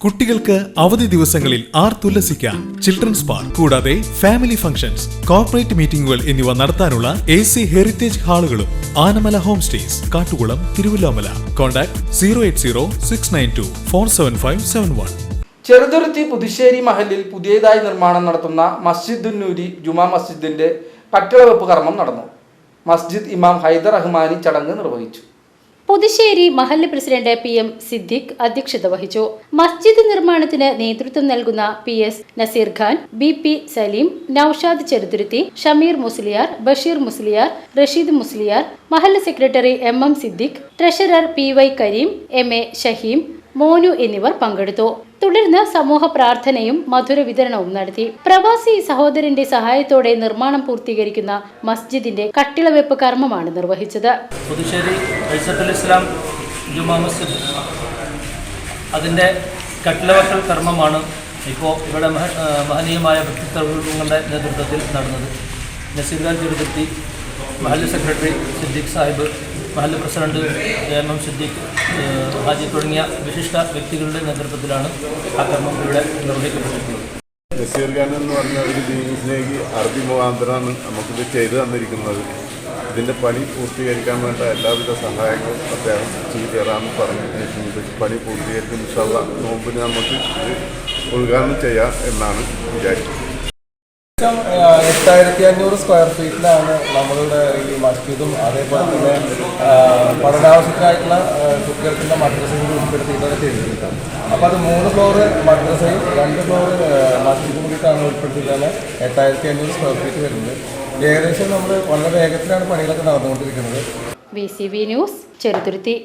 കുട്ടികൾക്ക് അവധി ദിവസങ്ങളിൽ ആർ ആർത്തുല്ലസിക്കാൻ ചിൽഡ്രൻസ് പാർക്ക് കൂടാതെ ഫാമിലി ഫംഗ്ഷൻസ് കോർപ്പറേറ്റ് മീറ്റിംഗുകൾ എന്നിവ നടത്താനുള്ള A C heritage ഹാളുകളും Anamala home stays Kattukulam Thiruvilwamala. Contact zero eight zero six nine two four seven five seven one Cheruthuruthy Puthussery മഹലിൽ പുതിയതായി നിർമ്മാണം നടത്തുന്ന മസ്ജിദുന്നൂരി ജുമാ മസ്ജിദിന്റെ കട്ടിളവെപ്പ് കർമ്മം നടന്നു. മസ്ജിദ് ഇമാം ഹൈദർ റഹ്മാനി ചടങ്ങ് നിർവഹിച്ചു. പുതുശ്ശേരി മഹല്ല് പ്രസിഡന്റ് പി എം സിദ്ദിഖ് അധ്യക്ഷത വഹിച്ചു. മസ്ജിദ് നിർമ്മാണത്തിന് നേതൃത്വം നൽകുന്ന P S Naseer Khan B P Saleem Noushad Cheruthuruthy Shameer Musliyar Basheer Musliyar Rasheed Musliyar മഹല്ല് secretary M M Siddique treasurer P Y Kareem M A Shaheem Monu എന്നിവർ പങ്കെടുത്തു. തുടർന്ന് സമൂഹ പ്രാർത്ഥനയും മധുര വിതരണവും നടത്തി. പ്രവാസി സഹോദരന്റെ സഹായത്തോടെ നിർമ്മാണം പൂർത്തീകരിക്കുന്ന മസ്ജിദിന്റെ കട്ടിളവെപ്പ് കർമ്മമാണ് നിർവഹിച്ചത്. പുതുശ്ശേരി ഇസ്ലാം ജുമാ കർമ്മമാണ് ഇപ്പോൾ ഇവിടെ മഹ മഹനീയമായ വ്യക്തിത്വങ്ങളുടെ നേതൃത്വത്തിൽ നടന്നത്. ഖാൻ ചെറുതുരുത്തി മഹല്ല് സെക്രട്ടറി സിദ്ദീഖ് സാഹിബ് മഹല്ല് president M M Siddique Haji തുടങ്ങിയ വിശിഷ്ട വ്യക്തികളുടെ നേതൃത്വത്തിലാണ് കർമ്മം ഇവിടെ ഖാൻ എന്ന് പറഞ്ഞ ഒരു സ്നേഹി അറബി മുഖാന്തരമാണ് നമുക്കിത് ചെയ്തു തന്നിരിക്കുന്നത്. ഇതിന്റെ പണി പൂർത്തീകരിക്കാൻ വേണ്ട എല്ലാവിധ സഹായങ്ങളും അദ്ദേഹം ചെയ്തു തരാമെന്ന് പറഞ്ഞിട്ടുണ്ട് പണി പൂർത്തീകരിക്കുന്ന നോമ്പിന് നമുക്ക് ഉദ്ഘാടനം ചെയ്യാം എന്നാണ് വിചാരിക്കുന്നത്. എട്ടായിരത്തി അഞ്ഞൂറ് സ്ക്വയർ ഫീറ്റിലാണ് നമ്മളുടെ ഈ മസ്ജിദും അതേപോലെ തന്നെ പഠനാവശ്യത്തിനായിട്ടുള്ള കുട്ടികൾക്കുള്ള മദ്രസയും ഉൾപ്പെടുത്തിയിട്ടാണ് ചെയ്തിരിക്കുന്നത് അപ്പോൾ അത് മൂന്ന് ഫ്ലോറ് മദ്രസയും രണ്ട് ഫ്ലോറ് മസ്ജിദും കൂടിയിട്ടാണ് ഉൾപ്പെടുത്തിയിട്ടാണ് എട്ടായിരത്തി അഞ്ഞൂറ് സ്ക്വയർ ഫീറ്റ് വരുന്നത്. ഏകദേശം നമ്മൾ വളരെ വേഗത്തിലാണ് പണികളൊക്കെ നടന്നുകൊണ്ടിരിക്കുന്നത്. B C V News Cheruthuruthy